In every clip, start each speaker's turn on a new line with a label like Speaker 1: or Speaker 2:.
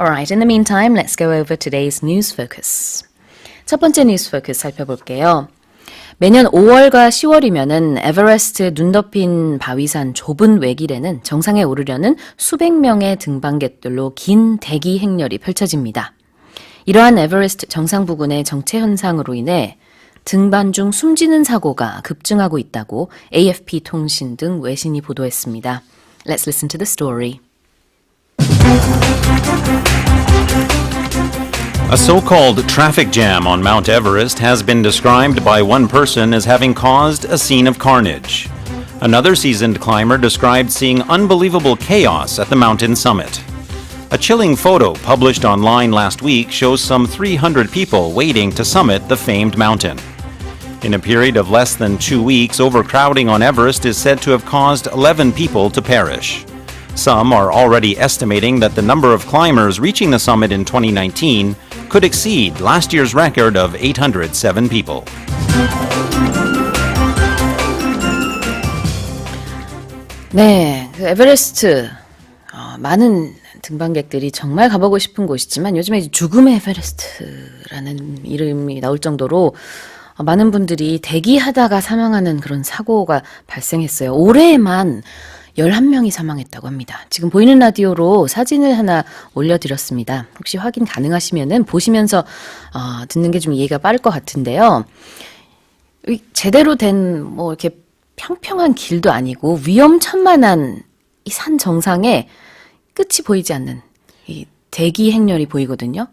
Speaker 1: Alright, in the meantime, let's go over today's news focus. 첫 번째 뉴스 포커스 살펴볼게요. 매년 5월과 10월이면은 에베레스트 눈 덮인 바위산 좁은 외길에는 정상에 오르려는 수백 명의 등반객들로 긴 대기 행렬이 펼쳐집니다. 이러한 에베레스트 정상 부근의 정체 현상으로 인해 등반 중 숨지는 사고가 급증하고 있다고 AFP 통신 등 외신이 보도했습니다. Let's listen to the story.
Speaker 2: A so called traffic jam on Mount Everest has been described by one person as having caused a scene of carnage. Another seasoned climber described seeing unbelievable chaos at the mountain summit. A chilling photo published online last week shows some 300 people waiting to summit the famed mountain. In a period of less than two weeks, overcrowding on Everest is said to have caused 11 people to perish. Some are already estimating that the number of climbers reaching the summit in 2019 could exceed last year's record of 807 people.
Speaker 1: 네, 그 에베레스트 어, 많은 등반객들이 정말 가보고 싶은 곳이지만 요즘에 죽음의 에베레스트라는 이름이 나올 정도로 어, 많은 분들이 대기하다가 사망하는 그런 사고가 발생했어요. 올해에만 11명이 사망했다고 합니다. 지금 보이는 라디오로 사진을 하나 올려드렸습니다. 혹시 확인 가능하시면은 보시면서 어, 듣는 게 좀 이해가 빠를 것 같은데요. 이 제대로 된 뭐 이렇게 평평한 길도 아니고 위험천만한 이 산 정상에 끝이 보이지 않는 이 대기 행렬이 보이거든요.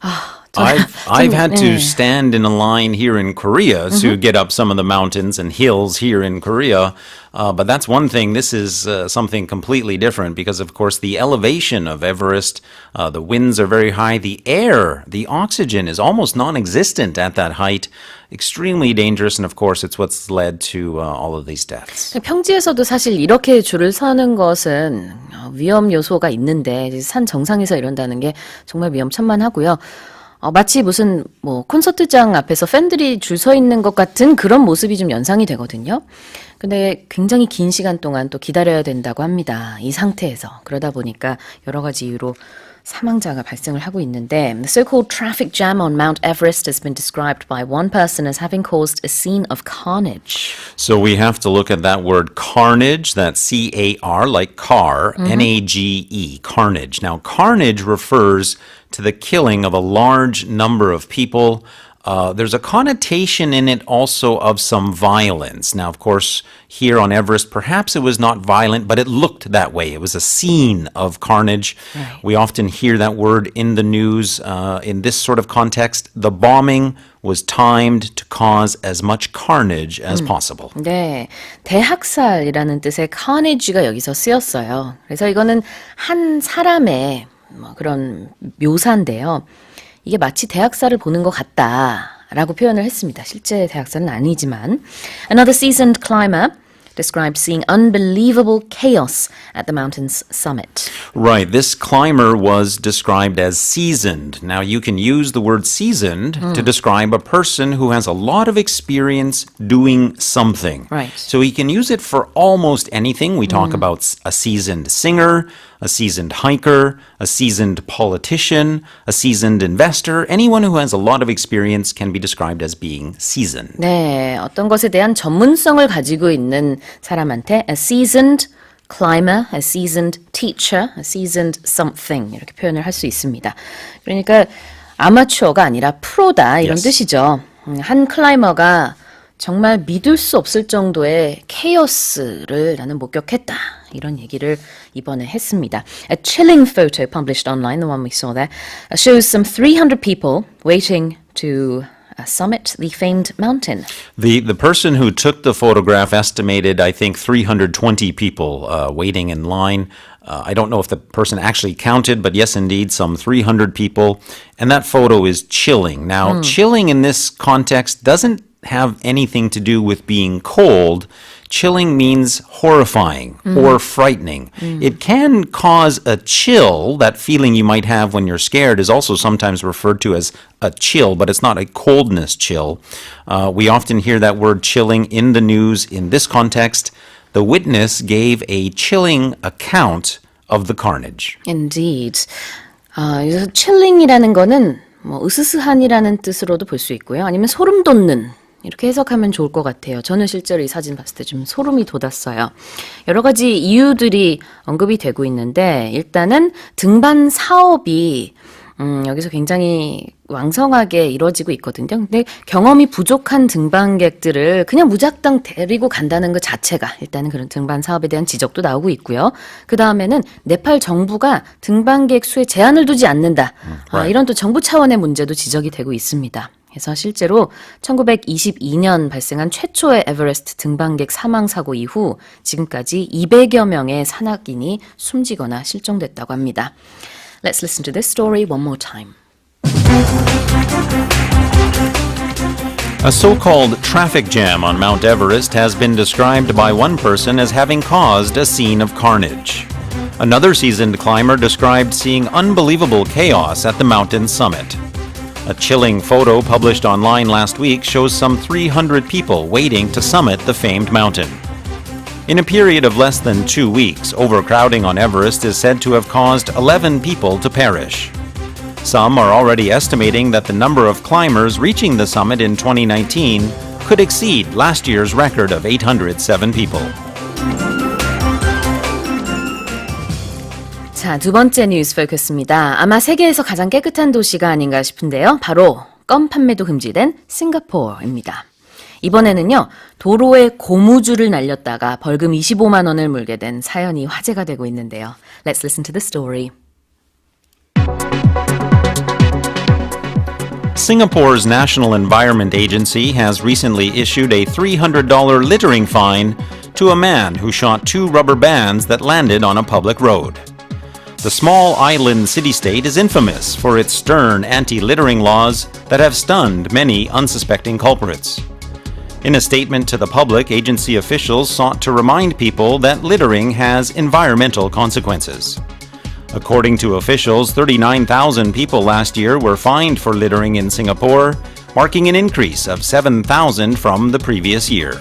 Speaker 1: 아, 저-
Speaker 2: I've, I've
Speaker 1: 좀,
Speaker 2: had to
Speaker 1: 네.
Speaker 2: stand in a line here in Korea to get up some of the mountains and hills here in Korea. Uh, but that's one thing. This is uh, something completely different because, of course, the elevation of Everest, uh, the winds are very high. The air, the oxygen is almost non existent at that height. Extremely dangerous. And, of course, it's what's led to uh, all of these deaths.
Speaker 1: 평지에서도 사실 이렇게 줄을 서는 것은 어, 위험 요소가 있는데 이제 산 정상에서 이런다는 게 정말 위험천만하고요. 어, 마치 무슨 뭐 콘서트장 앞에서 팬들이 줄 서 있는 것 같은 그런 모습이 좀 연상이 되거든요. 근데 굉장히 긴 시간 동안 또 기다려야 된다고 합니다. 이 상태에서. 그러다 보니까 여러 가지 이유로 사망자가 발생을 하고 있는데 the so-called traffic jam on Mount Everest has been described by one person as having caused a scene of carnage.
Speaker 2: So we have to look at that word carnage, that's C A R, like car, N A G E, carnage. Now, carnage refers to the killing of a large number of people. Uh, there's a connotation in it also of some violence. Now, of course, here on Everest, perhaps it was not violent, but it looked that way. It was a scene of carnage. We often hear that word in the news uh, in this sort of context. The bombing was timed to cause as much carnage as possible.
Speaker 1: 네, 대학살이라는 뜻의 carnage가 여기서 쓰였어요. 그래서 이거는 한 사람의 뭐 그런 묘사인데요. 이게 마치 대학살을 보는 것 같다라고 표현을 했습니다. 실제 대학살은 아니지만. Another seasoned climber described seeing unbelievable chaos at the mountain's summit.
Speaker 2: Right. This climber was described as seasoned. Now, you can use the word seasoned to describe a person who has a lot of experience doing something.
Speaker 1: Right.
Speaker 2: So he can use it for almost anything. We talk about s- a seasoned singer, a seasoned hiker, a seasoned politician, a seasoned investor. Anyone who has a lot of experience can be described as being seasoned.
Speaker 1: 네, 어떤 것에 대한 전문성을 가지고 있는 사람한테 a seasoned climber, a seasoned teacher, a seasoned something 이렇게 표현을 할 수 있습니다. 그러니까 아마추어가 아니라 프로다 이런
Speaker 2: Yes.
Speaker 1: 뜻이죠. 음, 한 클라이머가 정말 믿을 수 없을 정도의 케이오스를 나는 목격했다. 이런 얘기를 이번에 했습니다. A chilling photo published online, the one we saw there, uh, shows some 300 people waiting to uh, summit the famed mountain.
Speaker 2: The the person who took the photograph estimated, I think, 320 people uh, waiting in line. Uh, I don't know if the person actually counted, but yes, indeed, some 300 people. And that photo is chilling. Now, chilling in this context doesn't have anything to do with being cold. Chilling means horrifying or frightening. It can cause a chill. That feeling you might have when you're scared is also sometimes referred to as a chill, but it's not a coldness chill. Uh, we often hear that word chilling in the news in this context. The witness gave a chilling account of the carnage.
Speaker 1: Indeed. 아, 여기서 chilling이라는 거는 뭐 으스스한이라는 뜻으로도 볼 수 있고요. 아니면 소름 돋는 이렇게 해석하면 좋을 것 같아요. 저는 실제로 이 사진 봤을 때 좀 소름이 돋았어요. 여러 가지 이유들이 언급이 되고 있는데 일단은 등반 사업이 음, 여기서 굉장히 왕성하게 이루어지고 있거든요. 근데 경험이 부족한 등반객들을 그냥 무작정 데리고 간다는 것 자체가 일단은 그런 등반 사업에 대한 지적도 나오고 있고요. 그 다음에는 네팔 정부가 등반객 수에 제한을 두지 않는다. 아, 이런 또 정부 차원의 문제도 지적이 되고 있습니다. 그래서 실제로 1922년 발생한 최초의 에베레스트 등반객 사망 사고 이후 지금까지 200여 명의 산악인이 숨지거나 실종됐다고 합니다. Let's listen to this story one more time.
Speaker 2: A so called traffic jam on Mount Everest has been described by one person as having caused a scene of carnage. Another seasoned climber described seeing unbelievable chaos at the mountain's summit. A chilling photo published online last week shows some 300 people waiting to summit the famed mountain. In a period of less than two weeks, overcrowding on Everest is said to have caused 11 people to perish. Some are already estimating that the number of climbers reaching the summit in 2019 could exceed last year's record of 807 people.
Speaker 1: 자, 두 번째 뉴스 포커스입니다. 아마 세계에서 가장 깨끗한 도시가 아닌가 싶은데요. 바로 껌 판매도 금지된 싱가포르입니다. 이번에는요, 도로에 고무줄을 날렸다가 벌금 25만 원을 물게 된 사연이 화제가 되고 있는데요. Let's listen to the story.
Speaker 2: Singapore's National Environment Agency has recently issued a $300 littering fine to a man who shot two rubber bands that landed on a public road. The small island city state is infamous for its stern anti littering laws that have stunned many unsuspecting culprits. In a statement to the public, agency officials sought to remind people that littering has environmental consequences. According to officials, 39,000 people last year were fined for littering in Singapore, marking an increase of 7,000 from the previous year.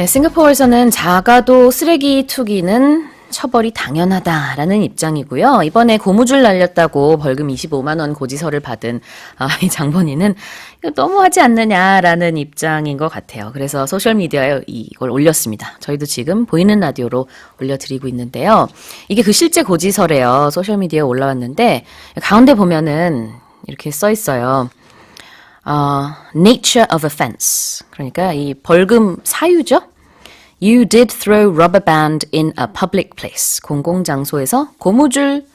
Speaker 1: 네, 싱가포르에서는 작아도 쓰레기 투기는 처벌이 당연하다라는 입장이고요. 이번에 고무줄 날렸다고 벌금 25만 원 고지서를 받은 아, 이 장본인은 이거 너무하지 않느냐라는 입장인 것 같아요. 그래서 소셜 미디어에 이걸 올렸습니다. 저희도 지금 보이는 라디오로 올려드리고 있는데요. 이게 그 실제 고지서래요. 소셜 미디어에 올라왔는데 가운데 보면은 이렇게 써 있어요. 어, nature of offense. 그러니까 이 벌금 사유죠. You did throw rubber band in a public place. 공공 장소에서 고무줄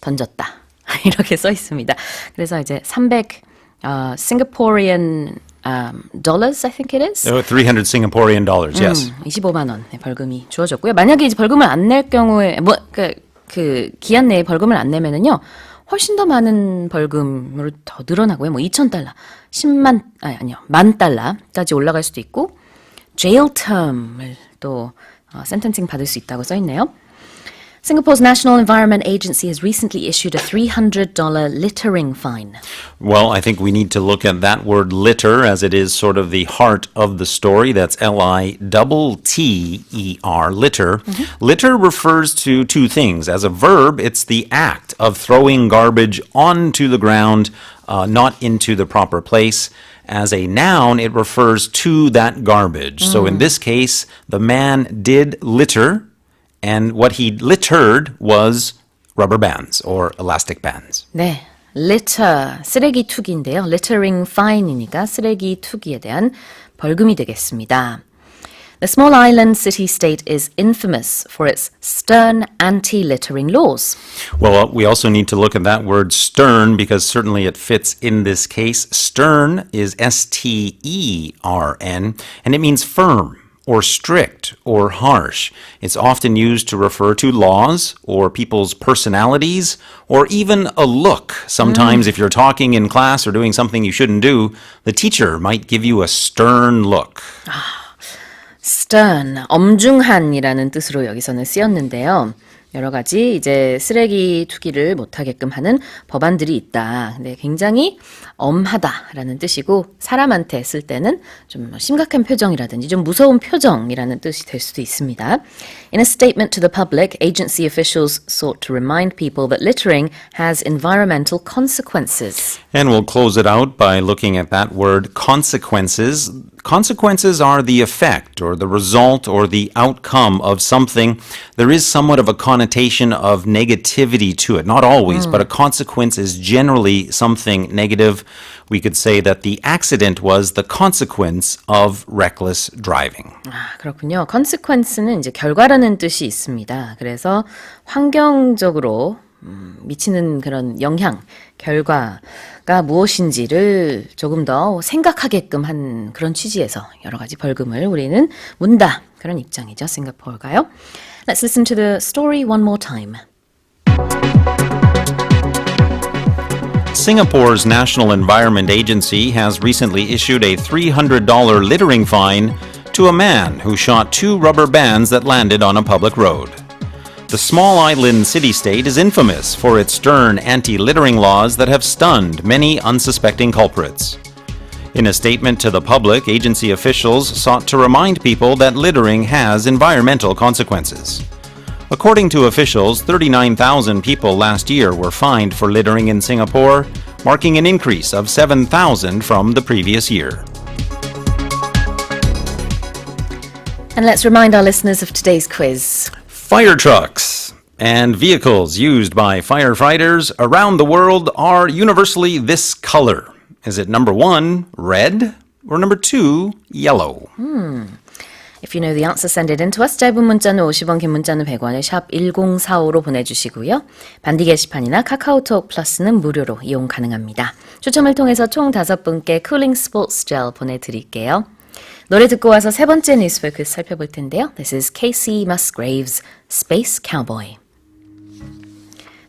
Speaker 1: 던졌다. 이렇게 써 있습니다. 그래서 이제 300 어, Singaporean um, dollars, I think it is.
Speaker 2: Oh, 300 Singaporean dollars, yes.
Speaker 1: 음, 25만 원의 벌금이 주어졌고요. 만약에 이제 벌금을 안 낼 경우에 뭐그 그 기한 내에 벌금을 안 내면은요. 훨씬 더 많은 벌금으로 더 늘어나고요. 뭐 2천 달러, 10만 아니 아니요. 만 달러까지 올라갈 수도 있고 jail term을 또 어, 센텐싱 받을 수 있다고 써 있네요. Singapore's National Environment Agency has recently issued a $300 littering fine.
Speaker 2: Well, I think we need to look at that word litter as it is sort of the heart of the story. That's L I double T E R, litter. Litter refers to two things. As a verb, it's the act of throwing garbage onto the ground, uh, not into the proper place. As a noun, it refers to that garbage. So in this case, the man did litter, and what he littered was rubber bands or elastic bands.
Speaker 1: 네. litter, 쓰레기 투기인데요. littering fine이니까 쓰레기 투기에 대한 벌금이 되겠습니다. The small island city-state is infamous for its stern anti-littering laws.
Speaker 2: Well, we also need to look at that word stern because certainly it fits in this case. Stern is S T E R N, and it means firm or strict or harsh. It's often used to refer to laws or people's personalities or even a look. Sometimes, mm. if you're talking in class or doing something you shouldn't do, the teacher might give you a stern look. Ah.
Speaker 1: Stern, 엄중한이라는 뜻으로 여기서는 쓰였는데요. 여러 가지 이제 쓰레기 투기를 못하게끔 하는 법안들이 있다. 근데 굉장히 엄하다라는 뜻이고 사람한테 쓸 때는 좀 심각한 표정이라든지 좀 무서운 표정이라는 뜻이 될 수도 있습니다. In a statement to the public, agency officials sought to remind people that littering has environmental consequences.
Speaker 2: And we'll close it out by looking at that word consequences. Consequences are the effect or the result or the outcome of something. There is somewhat of a connotation of negativity to it. Not always, but a consequence is generally something negative. We could say that the accident was the consequence of reckless driving.
Speaker 1: 아, 그렇군요. consequence는 이제 결과라는 뜻이 있습니다. 그래서 환경적으로 음, 미치는 그런 영향, 결과가 무엇인지를 조금 더 생각하게끔 한 그런 취지에서 여러 가지 벌금을 우리는 문다. 그런 입장이죠. 싱가포르가요. Let's listen to the story one more time.
Speaker 2: Singapore's National Environment Agency has recently issued a $300 littering fine to a man who shot two rubber bands that landed on a public road. The small island city state is infamous for its stern anti littering laws that have stunned many unsuspecting culprits. In a statement to the public, agency officials sought to remind people that littering has environmental consequences. According to officials, 39,000 people last year were fined for littering in Singapore, marking an increase of 7,000 from the previous year.
Speaker 1: And let's remind our listeners of today's quiz.
Speaker 2: Fire trucks and vehicles used by firefighters around the world are universally this color. Is it number one, red, or number two, yellow?
Speaker 1: If you know the answer, send it in to us. 짧은 문자는 50원, 긴 문자는 100원에 샵 1045로 보내주시고요. 반디 게시판이나 카카오톡 플러스는 무료로 이용 가능합니다. 추첨을 통해서 총 5분께 쿨링 스포츠 젤 보내드릴게요. 노래 듣고 와서 세 번째 뉴스포크 살펴볼 텐데요. This is Casey Musgraves, Space Cowboy.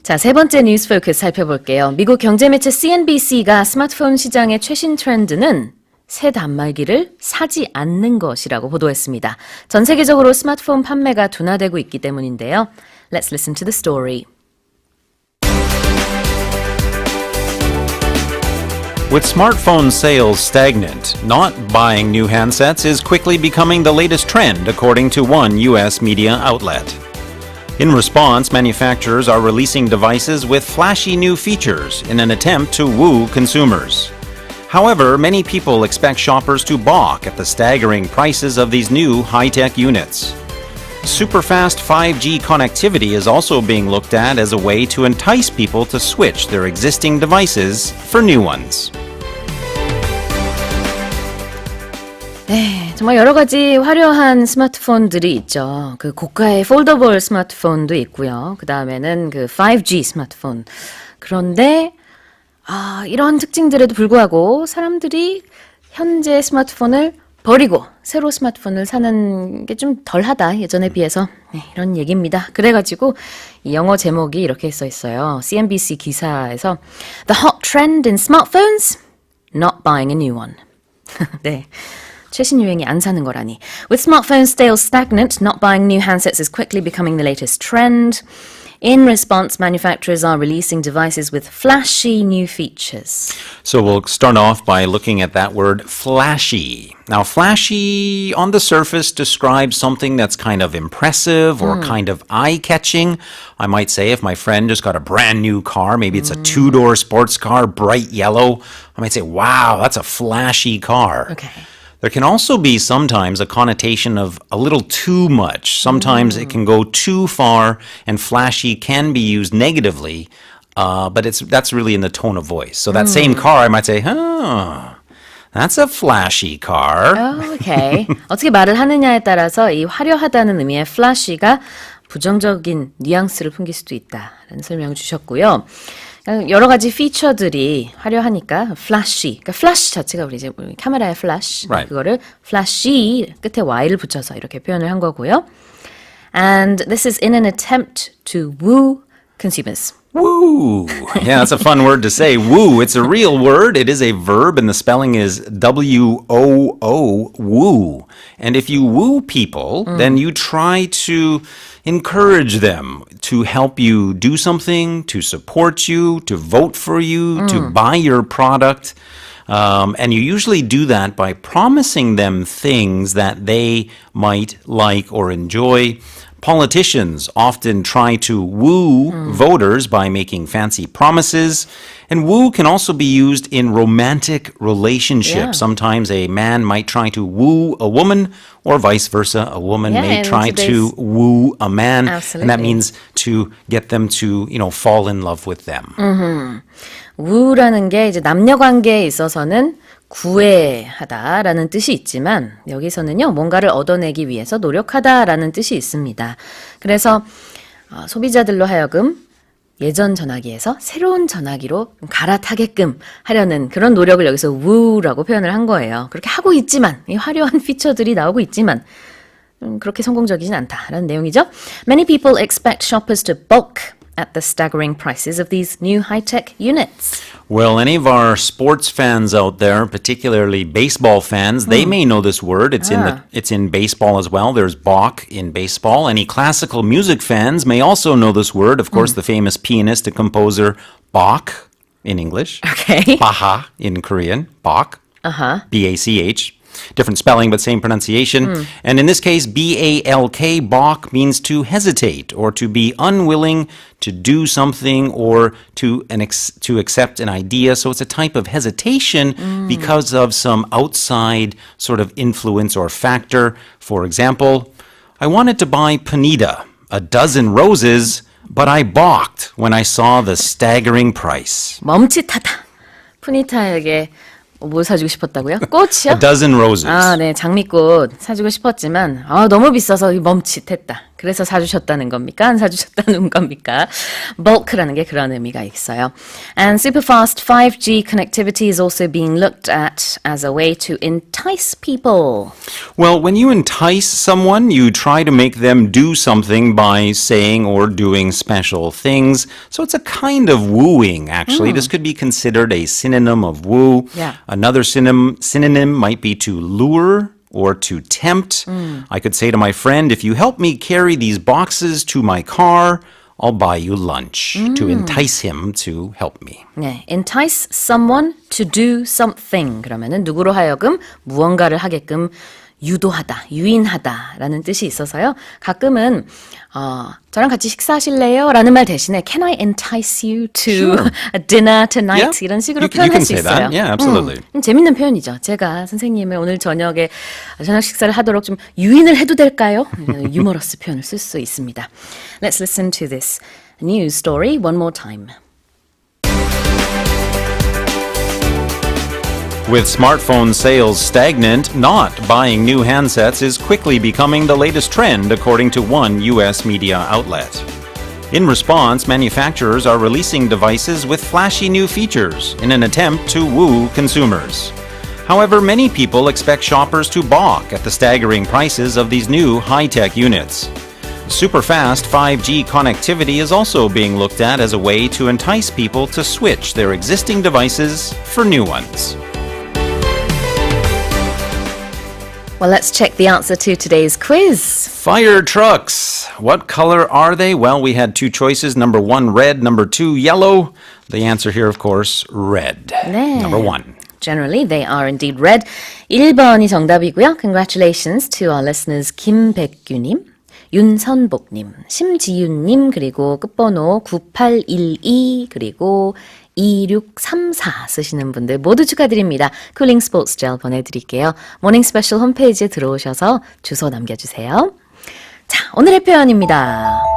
Speaker 1: 자, 세 번째 뉴스 포크 살펴볼게요. 미국 경제매체 CNBC가 스마트폰 시장의 최신 트렌드는 새 단말기를 사지 않는 것이라고 보도했습니다. 전 세계적으로 스마트폰 판매가 둔화되고 있기 때문인데요. Let's listen to the story.
Speaker 2: With smartphone sales stagnant, not buying new handsets is quickly becoming the latest trend, according to one U.S. media outlet. In response, manufacturers are releasing devices with flashy new features in an attempt to woo consumers. However, many people expect shoppers to balk at the staggering prices of these new high tech units. Superfast 5G connectivity is also being looked at as a way to entice people to switch their existing devices for new ones.
Speaker 1: 네, 정말 여러 가지 화려한 스마트폰들이 있죠. 그 고가의 폴더블 스마트폰도 있고요. 그 다음에는 그 5G 스마트폰. 그런데 아, 이런 특징들에도 불구하고 사람들이 현재 스마트폰을 버리고 새로 스마트폰을 사는 게 좀 덜하다 예전에 비해서 네, 이런 얘기입니다. 그래가지고 이 영어 제목이 이렇게 써 있어요. CNBC 기사에서 The hot trend in smartphones, not buying a new one. 네. 최신 유행이 안 사는 거라니. With smartphones still stagnant, not buying new handsets is quickly becoming the latest trend. In response, manufacturers are releasing devices with flashy new features.
Speaker 2: So we'll start off by looking at that word flashy. Now, flashy on the surface describes something that's kind of impressive or kind of eye catching. I might say if my friend just got a brand new car, maybe it's a two door sports car, bright yellow, I might say, wow, that's a flashy car.
Speaker 1: Okay.
Speaker 2: There can also be sometimes a connotation of a little too much. Sometimes it can go too far, and flashy can be used negatively, uh, but it's that's really in the tone of voice. So that same car, I might say, "Oh, that's a flashy car."
Speaker 1: 오케이. 어떻게 말을 하느냐에 따라서 이 화려하다는 의미의 flashy가 부정적인 뉘앙스를 풍길 수도 있다라는 설명을 주셨고요. 여러 가지 피처들이 화려하니까 flashy, 그러니까 flash 자체가 우리 이제 카메라의 flash
Speaker 2: Right.
Speaker 1: 그거를 flashy 끝에 y를 붙여서 이렇게 표현을 한 거고요. And this is in an attempt to woo consumers.
Speaker 2: Woo! Yeah, that's a fun word to say. Woo. It's a real word. It is a verb, and the spelling is W O O, woo. And if you woo people, then you try to encourage them to help you do something, to support you, to vote for you, to buy your product. Um, and you usually do that by promising them things that they might like or enjoy. Politicians often try to woo voters by making fancy promises. And woo can also be used in romantic relationships.
Speaker 1: Yeah.
Speaker 2: Sometimes a man might try to woo a woman, or vice versa. A woman
Speaker 1: Yeah,
Speaker 2: may
Speaker 1: in
Speaker 2: try to
Speaker 1: today's-
Speaker 2: woo a man. And that
Speaker 1: Absolutely.
Speaker 2: means to get them to, you know, fall in love with them.
Speaker 1: 우라는 게 이제 남녀 관계에 있어서는 구애하다라는 뜻이 있지만 여기서는요 뭔가를 얻어내기 위해서 노력하다라는 뜻이 있습니다. 그래서 어, 소비자들로 하여금 예전 전화기에서 새로운 전화기로 갈아타게끔 하려는 그런 노력을 여기서 woo라고 표현을 한 거예요. 그렇게 하고 있지만 이 화려한 피처들이 나오고 있지만 음, 그렇게 성공적이진 않다라는 내용이죠. Many people expect shoppers to balk at the staggering prices of these new high-tech units.
Speaker 2: Well, any of our sports fans out there, particularly baseball fans, they hmm. may know this word. It's in the ah. it's in baseball as well. There's Bach in baseball. Any classical music fans may also know this word. Of course, hmm. the famous pianist and composer Bach in English.
Speaker 1: Okay.
Speaker 2: Baha in Korean. Bach.
Speaker 1: Uh-huh.
Speaker 2: B A C H Different spelling, but same pronunciation. And in this case, B A L K, Balk, means to hesitate or to be unwilling to do something or to an ex- to accept an idea. So it's a type of hesitation because of some outside sort of influence or factor. For example, I wanted to buy Panida, a dozen roses, but I balked when I saw the staggering price.
Speaker 1: 멈칫하다. 푸니타에게 뭐 사주고 싶었다고요? 꽃이요?
Speaker 2: A dozen roses.
Speaker 1: 아, 네, 장미꽃 사주고 싶었지만, 아, 너무 비싸서 멈칫했다. 그래서 사주셨다는 겁니까? 안 사주셨다는 겁니까? bulk라는 게 그런 의미가 있어요. And superfast 5G connectivity is also being looked at as a way to entice people.
Speaker 2: Well, when you entice someone, you try to make them do something by saying or doing special things. So it's a kind of wooing, actually. This could be considered a synonym of woo.
Speaker 1: Yeah.
Speaker 2: Another synonym, synonym might be to lure or to tempt. I could say to my friend, if you help me carry these boxes to my car, I'll buy you lunch to entice him to help me.
Speaker 1: 네, entice someone to do something. 그러면은 누구로 하여금 무언가를 하게끔 유도하다, 유인하다라는 뜻이 있어서요. 가끔은 어, 저랑 같이 식사하실래요? 라는 말 대신에 Can I entice you to a dinner tonight?
Speaker 2: Yeah.
Speaker 1: 이런 식으로
Speaker 2: You you
Speaker 1: 표현할
Speaker 2: can
Speaker 1: 수 있어요.
Speaker 2: Yeah, absolutely.
Speaker 1: 음, 재밌는 표현이죠. 제가 선생님의 오늘 저녁에 저녁 식사를 하도록 좀 유인을 해도 될까요? 유머러스 표현을 쓸 수 있습니다. Let's listen to this news story one more time.
Speaker 2: With smartphone sales stagnant, not buying new handsets is quickly becoming the latest trend, according to one U.S. media outlet. In response, manufacturers are releasing devices with flashy new features in an attempt to woo consumers. However, many people expect shoppers to balk at the staggering prices of these new high tech units. Super fast 5G connectivity is also being looked at as a way to entice people to switch their existing devices for new ones.
Speaker 1: Well, let's check the answer to today's quiz.
Speaker 2: Fire trucks. What color are they? Well, we had two choices. Number one, red. Number two, yellow. The answer here, of course, red.
Speaker 1: 네.
Speaker 2: Number one.
Speaker 1: Generally, they are indeed red. 1번이 정답이고요. Congratulations to our listeners 김백규님, 윤선복님, 심지윤님, 그리고 끝번호 9812, 그리고 2634 쓰시는 분들 모두 축하드립니다. 쿨링 스포츠 젤 보내드릴게요. 모닝 스페셜 홈페이지에 들어오셔서 주소 남겨주세요. 자, 오늘의 표현입니다.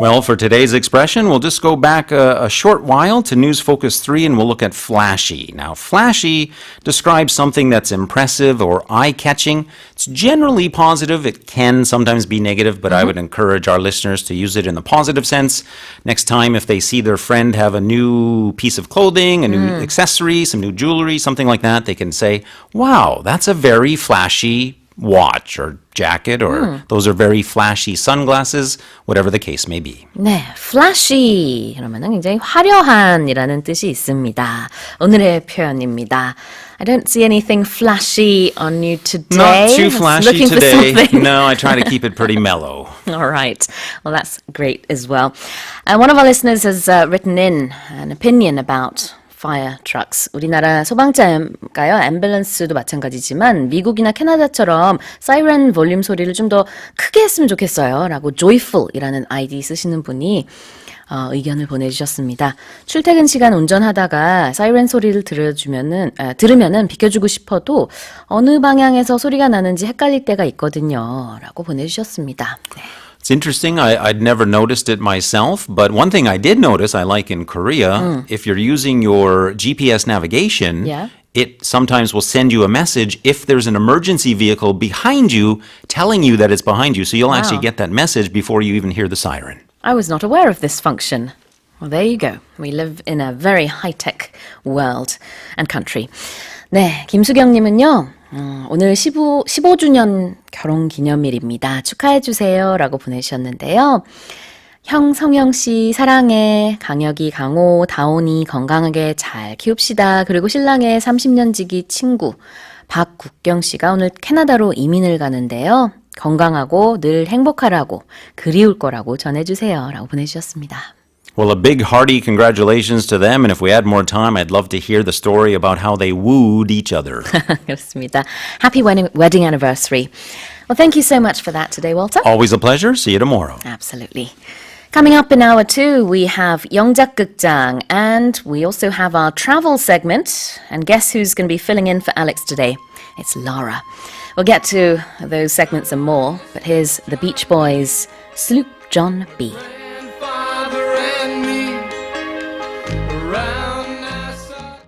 Speaker 2: Well, for today's expression, we'll just go back a, a short while to News Focus 3 and we'll look at flashy. Now, flashy describes something that's impressive or eye catching. It's generally positive. It can sometimes be negative, but I mm-hmm. would encourage our listeners to use it in the positive sense. Next time, if they see their friend have a new piece of clothing, a new mm. accessory, some new jewelry, something like that, they can say, Wow, that's a very flashy watch or jacket, or those are very flashy sunglasses, whatever the case may be.
Speaker 1: 네, flashy 그러면은 굉장히 화려한이라는 뜻이 있습니다. 오늘의 표현입니다. I don't see anything flashy on you today.
Speaker 2: Not too
Speaker 1: I was
Speaker 2: flashy
Speaker 1: looking for
Speaker 2: today.
Speaker 1: something.
Speaker 2: No, I try to keep it pretty mellow.
Speaker 1: All right. Well, that's great as well. And one of our listeners has uh, written in an opinion about fire trucks. 우리나라 소방차가요, 앰뷸런스도 마찬가지지만 미국이나 캐나다처럼 사이렌 볼륨 소리를 좀 더 크게 했으면 좋겠어요. 라고 joyful이라는 아이디 쓰시는 분이 어, 의견을 보내주셨습니다. 출퇴근 시간 운전하다가 사이렌 소리를 들어주면은 아, 들으면은 비켜주고 싶어도 어느 방향에서 소리가 나는지 헷갈릴 때가 있거든요.라고 보내주셨습니다. 네.
Speaker 2: It's interesting. I, I'd never noticed it myself, but one thing I did notice, I like in Korea, if you're using your GPS navigation,
Speaker 1: Yeah.
Speaker 2: it sometimes will send you a message if there's an emergency vehicle behind you telling you that it's behind you. So you'll actually
Speaker 1: Wow.
Speaker 2: get that message before you even hear the siren.
Speaker 1: I was not aware of this function. Well, there you go. We live in a very high-tech world and country. 네, 김수경님은요. 음, 오늘 15, 15주년 결혼 기념일입니다. 축하해주세요. 라고 보내주셨는데요. 형 성영 씨 사랑해. 강혁이, 강호, 다온이 건강하게 잘 키웁시다. 그리고 신랑의 30년 지기 친구 박국경 씨가 오늘 캐나다로 이민을 가는데요. 건강하고 늘 행복하라고 그리울 거라고 전해주세요. 라고 보내주셨습니다.
Speaker 2: Well, a big hearty congratulations to them. And if we had more time, I'd love to hear the story about how they wooed each other.
Speaker 1: 그렇습니다. Happy wedding, wedding anniversary. Well, thank you so much for that today, Walter.
Speaker 2: Always a pleasure. See you tomorrow.
Speaker 1: Absolutely. Coming up in hour two, we have 영작극장 and we also have our travel segment. And guess who's going to be filling in for Alex today? It's Lara. We'll get to those segments and more, but here's the Beach Boys' Sloop John B.